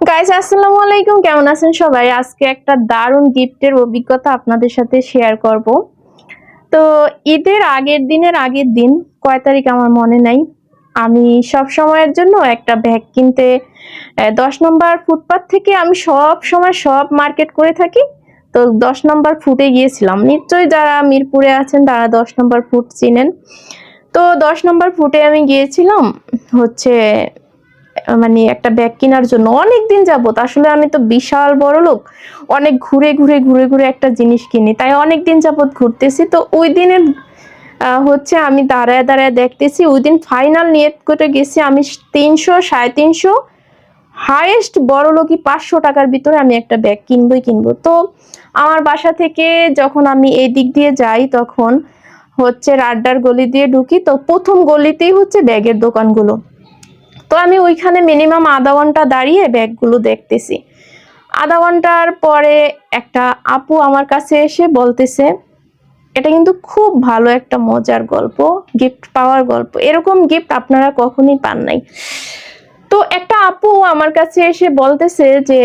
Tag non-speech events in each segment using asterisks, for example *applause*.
Guys আসসালামু আলাইকুম। কেমন আছেন সবাই? আজকে একটা দারুণ গিফটের অভিজ্ঞতা আপনাদের সাথে শেয়ার করব। তো ঈদের আগের দিনের আগের দিন, কয় তারিখ আমার মনে নাই, আমি সব সময়ের জন্য একটা ব্যাগ কিনতে দশ নম্বর ফুটপাথ থেকে আমি সব সময় সব মার্কেট করে থাকি। তো দশ নম্বর ফুটে গিয়েছিলাম। নিশ্চয়ই যারা মিরপুরে আছেন, তারা দশ নম্বর ফুট চিনেন। তো দশ নম্বর ফুটে আমি গিয়েছিলাম, হচ্ছে মানে একটা ব্যাগ কেনার জন্য অনেক দিন যাবত। আসলে আমি তো বিশাল বড় লোক। অনেক ঘুরে ঘুরে ঘুরে ঘুরে একটা জিনিস কিনি। তাই অনেক দিন যাবত ঘুরতেছি। তো ওই দিনের হচ্ছে আমি দাঁড়ায় দাঁড়ায় দেখতেছি, ওই দিন ফাইনাল নিয়ত করে গেছি আমি তিনশো, সাড়ে তিনশো। হায়েস্ট বড় লোকই পাঁচশো টাকার ভিতরে আমি একটা ব্যাগ কিনবই কিনবো। তো আমার বাসা থেকে যখন আমি এই দিক দিয়ে যাই, তখন হচ্ছে রাড্ডার গলি দিয়ে ঢুকি। তো প্রথম গলিতেই হচ্ছে ব্যাগের দোকানগুলো। তো আমি ওইখানে মিনিমাম আধা ঘণ্টা দাঁড়িয়ে ব্যাগগুলো দেখতেছি। আধা ঘণ্টার পরে একটা আপু আমার কাছে এসে বলতেছে, এটা কিন্তু খুব ভালো একটা মজার গল্প গিফট পাওয়ার গল্প। এরকম গিফট আপনারা কখনই পান নাই। তো একটা আপু আমার কাছে এসে বলতেছে যে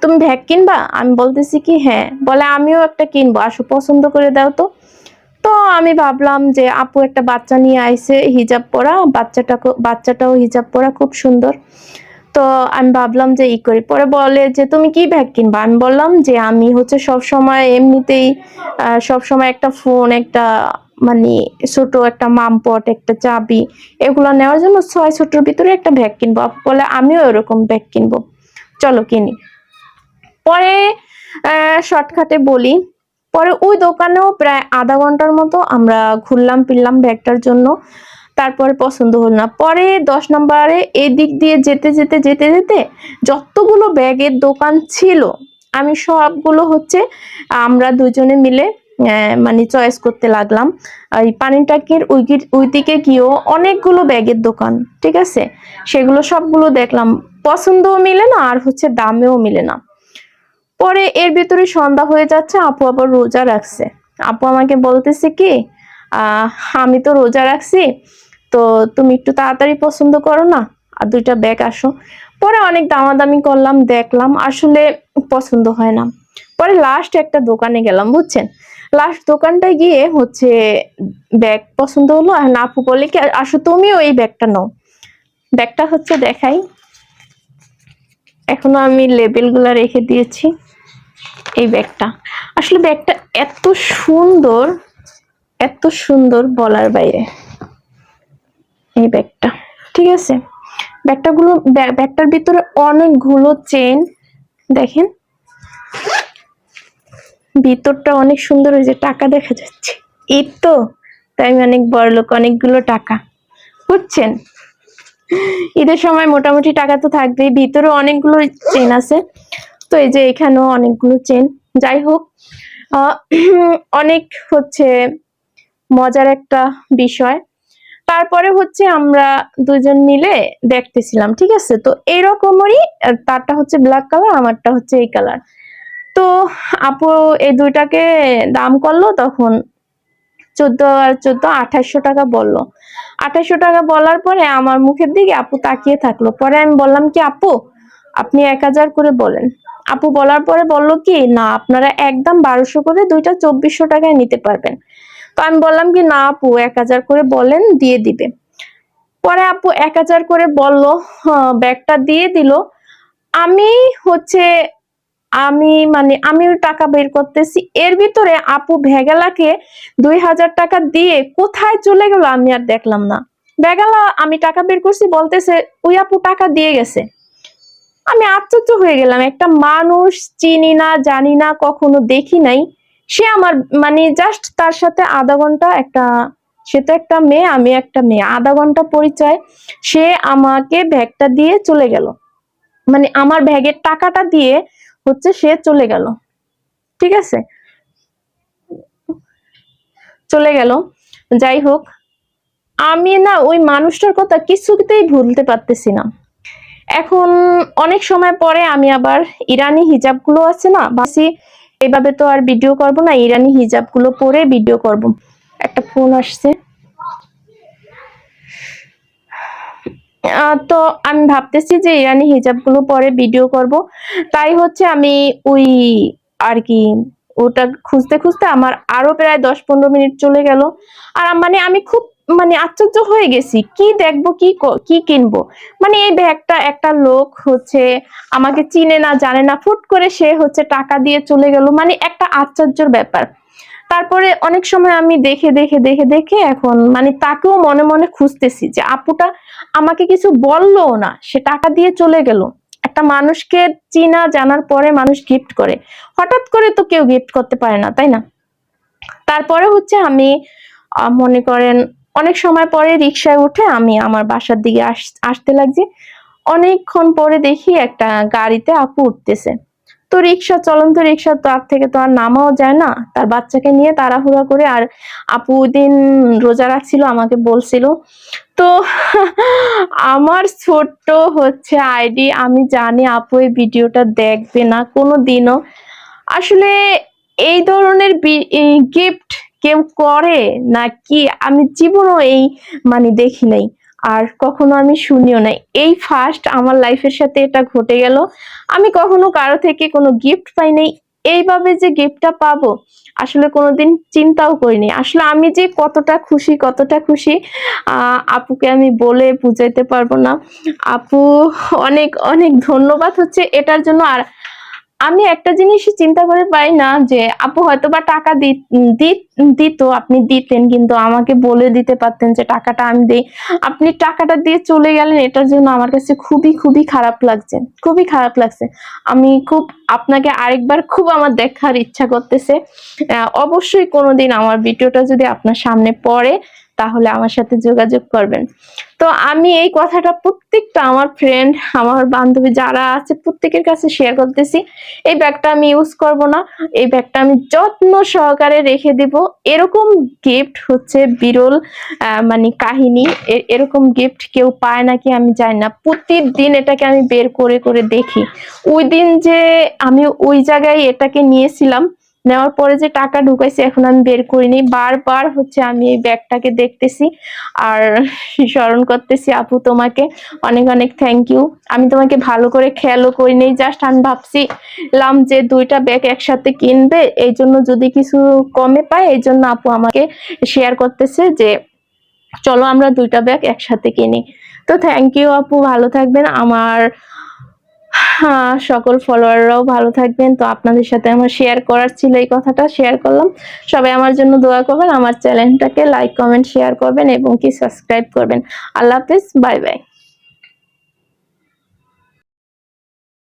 তুমি ব্যাগ কিনবা? আমি বলতেছি কি হ্যাঁ। বলে, আমিও একটা কিনবো, আসো, পছন্দ করে দাও তো। তো আমি ভাবলাম যে, আপু, একটা বাচ্চা নিয়ে আইছে, হিজাব পরা বাচ্চাটা বাচ্চাটাও হিজাব পরা, খুব সুন্দর। তো আমি ভাবলাম যে, ই করি। পরে বলে যে, তুমি কি ব্যাগ কিনবা? আমি বললাম যে, আমি হচ্ছে সব সময় এমনিতেই সব সময় একটা ফোন, একটা মানে ছোট একটা মামপট, একটা চাবি, এগুলো নেওয়ার জন্য ছয় ছোটোর ভিতরে একটা ব্যাগ কিনবো। আপু বলে, আমিও এরকম ব্যাগ কিনবো। চলো কিনি। পরে শর্টকাটে বলি পরে ওই দোকানেও প্রায় আধা ঘণ্টার মতো আমরা ঘুরলাম, ফিরলাম ব্যাগটার জন্য। তারপরে পছন্দ হলো না। পরে দশ নম্বরে এই দিক দিয়ে যেতে যেতে যেতে যেতে যতগুলো ব্যাগের দোকান ছিল, আমি সবগুলো হচ্ছে আমরা দুজনে মিলে মানে চয়েস করতে লাগলাম। এই পানির টাকির ওই দিকে গিয়েও অনেকগুলো ব্যাগের দোকান, ঠিক আছে? সেগুলো সবগুলো দেখলাম। পছন্দও মিলে না, আর হচ্ছে দামেও মিলে না। পরে এর ভিতরে সন্ধ্যা হয়ে যাচ্ছে, আপু আবার রোজা রাখছে। আপু আমাকে বলতেছে কি আমি তো রোজা রাখছি, তো তুমি একটু তাড়াতাড়ি পছন্দ করো না, আর দুইটা ব্যাগ আসো। পরে অনেক দামাদামি করলাম, দেখলাম, আসলে পছন্দ হয় না। পরে লাস্ট একটা দোকানে গেলাম, বুঝছেন? লাস্ট দোকানটায় গিয়ে হচ্ছে ব্যাগ পছন্দ হলো, আর আপু বলে কি, আসো তুমিও এই ব্যাগটা নাও। ব্যাগটা হচ্ছে দেখাই। এখনও আমি লেবেলগুলো রেখে দিয়েছি। এই ব্যাগটা। আসলে ব্যাগটা এত সুন্দর এত সুন্দর বলার বাইরে। এই ব্যাগটা, ঠিক আছে? ব্যাগটা গুলো ব্যাগটার ভিতরে অনেকগুলো চেন দেখেন? ভিতরটা অনেক সুন্দর হয়েছে টাকা দেখা যাচ্ছে। এই তো, তাই আমি অনেক বড় লোক, অনেকগুলো টাকা। বুঝছেন? ঈদের সময় মোটামুটি টাকা তো থাকবেই, ভিতরে অনেকগুলো চেন আছে। তো এই যে এখানেও অনেকগুলো চেন যাই হোক অনেক হচ্ছে মজার একটা বিষয়। তারপরে হচ্ছে আমরা দুজন মিলে দেখতেছিলাম, ঠিক আছে? তো এইরকমই তারটা হচ্ছে ব্ল্যাক কালার আমারটা হচ্ছে এই কালার তো আপু এই দুইটাকে দাম করল তখন চোদ্দ আর চোদ্দ আঠাশশো টাকা বলল। আঠাশশো টাকা বলার পরে আমার মুখের দিকে আপু তাকিয়ে থাকল। পরে আমি বললাম কি, আপু, আপনি এক হাজার করে বলেন। আপু বলার পরে বলল কি না আপনারা একদম বারোশো করে দুইটা চব্বিশশো টাকায় নিতে পারবেন। তো আমি বললাম কি না আপু এক হাজার করে বলেন দিয়ে দিবে। পরে আপু এক হাজার করে বলল হ্যাঁ, ব্যাগটা দিয়ে দিল। আমি হচ্ছে আমি মানে আমি টাকা বের করতেছি। এর ভিতরে আপু ভেগালাকে দুই হাজার টাকা দিয়ে কোথায় চলে গেল আমি আর দেখলাম না। ভেগালা আমি টাকা বের করছি বলতেছে ওই আপু টাকা দিয়ে গেছে। আশ্চর্য হয়ে গেলাম। একটা মানুষ চিনি না, জানি না, কখনো দেখি নাই। সে আমার মানে জাস্ট তার সাথে আধা ঘণ্টা একটা, সে তো একটা মেয়ে, আমি একটা মেয়ে। আধা ঘণ্টা পরিচয়, সে আমাকে ব্যাগটা দিয়ে চলে গেল। মানে আমার ব্যাগের টাকাটা দিয়ে হচ্ছে সে চলে গেল। ঠিক আছে? চলে গেল। যাই হোক, আমি না ওই মানুষটার কথা কিছুতেই ভুলতে পারতেছি না। এখন অনেক সময় পরে আমি আবার ইরানি হিজাবগুলো আছে না ভাবছি এইভাবে তো আর ভিডিও করব না, ইরানি হিজাবগুলো পরে ভিডিও করব। একটা ফোন আসছে। তো আমি ভাবতেছি যে ইরানি হিজাবগুলো পরে ভিডিও করব। তাই হচ্ছে আমি ওই আর কি, ওটা খুঁজতে খুঁজতে আমার আরও প্রায় দশ পনেরো মিনিট চলে গেল। আর মানে আমি খুব মানে আশ্চর্য হয়ে গেছি। কি দেখব, কি ক- কিনবো? মানে এই ব্যাগটা একটা লোক হচ্ছে আমাকে চিনে না, জানে না, ফুট করে সে হচ্ছে টাকা দিয়ে চলে গেল। মানে একটা আশ্চর্যের ব্যাপার। তারপরে অনেক সময় আমি দেখে দেখে দেখে দেখে এখন মানে তাকেও মনে মনে খুঁজতেছি যে, আপুটা, আমাকে কিছু বলল না, সে টাকা দিয়ে চলে গেল। একটা মানুষকে চিনা, জানার পরে মানুষ গিফট করে। হঠাৎ করে তো কেউ গিফট করতে পারে না, তাই না? তারপরে হচ্ছে আমি মনে করেন অনেক সময় পরে রিক্সায় উঠে আমি আমার বাসার দিকে আস- আসতে লাগছি। অনেকক্ষণ পরে দেখি একটা গাড়িতে আপু উঠতেছে। তো রিক্সা চলন্ত রিক্সা তার থেকে তো আর নামাও যায় না। তার বাচ্চাকে নিয়ে তাড়াহুড়া করে আর আপু দিন রোজা রাখছিল, আমাকে বলছিল। তো *laughs* আমার ছোট্ট হচ্ছে আইডি, আমি জানি আপু এই ভিডিওটা দেখবে না কোনো দিনও আসলে এই ধরনের গিফট কেউ করে না কি আমি জীবনও এই মানে দেখি নাই আর কখনো আমি শুনিও নাই। এই ফার্স্ট আমার লাইফের সাথে এটা ঘটে গেল। আমি কখনো কারও থেকে কোনো গিফট পাই নাই। এইভাবে যে গিফটটা পাবো, আসলে কোনোদিন চিন্তাও করিনি। আসলে আমি যে কতটা খুশি কতটা খুশি আপুকে আমি বলে বুঝাইতে পারব না। আপু, অনেক অনেক ধন্যবাদ হচ্ছে এটার জন্য। আর আমি একটা জিনিসই চিন্তা করে পাই না যে, আপু হয়তো বা টাকা দিত, আপনি দিতেন, কিন্তু আমাকে বলে দিতে পারতেন যে, টাকাটা আমি দিই। আপনি টাকাটা দিয়ে চলে গেলেন, এটার জন্য আমার কাছে খুবই খুবই খারাপ লাগছে, খুবই খারাপ লাগছে। আমি খুব, আপনাকে আরেকবার খুব আমার দেখার ইচ্ছা করতেছে। অবশ্যই কোনোদিন আমার ভিডিওটা যদি আপনার সামনে পড়ে তাহলে আমার সাথে যোগাযোগ করবেন। তো আমি এই কথাটা প্রত্যেকটা আমার ফ্রেন্ড আমার বান্ধবী যারা আছে প্রত্যেকের কাছে শেয়ার করতেছি, এই ব্যাগটা আমি ইউজ করব না, এই ব্যাগটা আমি যত্ন সহকারে রেখে দিব। এরকম গিফট হচ্ছে বিরল মানে কাহিনী। এরকম গিফট কেউ পায় নাকি আমি জানি না। প্রতিদিন এটাকে আমি বের করে করে দেখি। ওই দিন যে আমি ওই জায়গায় এটাকে নিয়েছিলাম নেওয়ার পরে যে টাকা ঢুকাইছি, এখন আমি বের করিনি। বারবার হচ্ছে আমি এই ব্যাগটাকে দেখতেছি আর *laughs* স্মরণ করতেছি, আপু তোমাকে অনেক অনেক থ্যাংক ইউ আমি তোমাকে ভালো করে খেয়ালও করি নেই জাস্ট আমি ভাবছিলাম যে দুইটা ব্যাগ একসাথে কিনবে, এই জন্য যদি কিছু কমে পায়, এই জন্য আপু আমাকে শেয়ার করতেছে যে, চলো আমরা দুইটা ব্যাগ একসাথে কিনি। তো থ্যাংক ইউ আপু, ভালো থাকবেন। আমার সকল ফলোয়াররাও ভালো থাকবেন। তো আপনাদের সাথে আমার শেয়ার করার ছিল এই কথাটা শেয়ার করলাম। সবাই আমার জন্য দোয়া করবেন, আমার চ্যানেলটাকে লাইক কমেন্ট শেয়ার করবেন এবং কি সাবস্ক্রাইব করবেন। আল্লাহ হাফিজ বাই বাই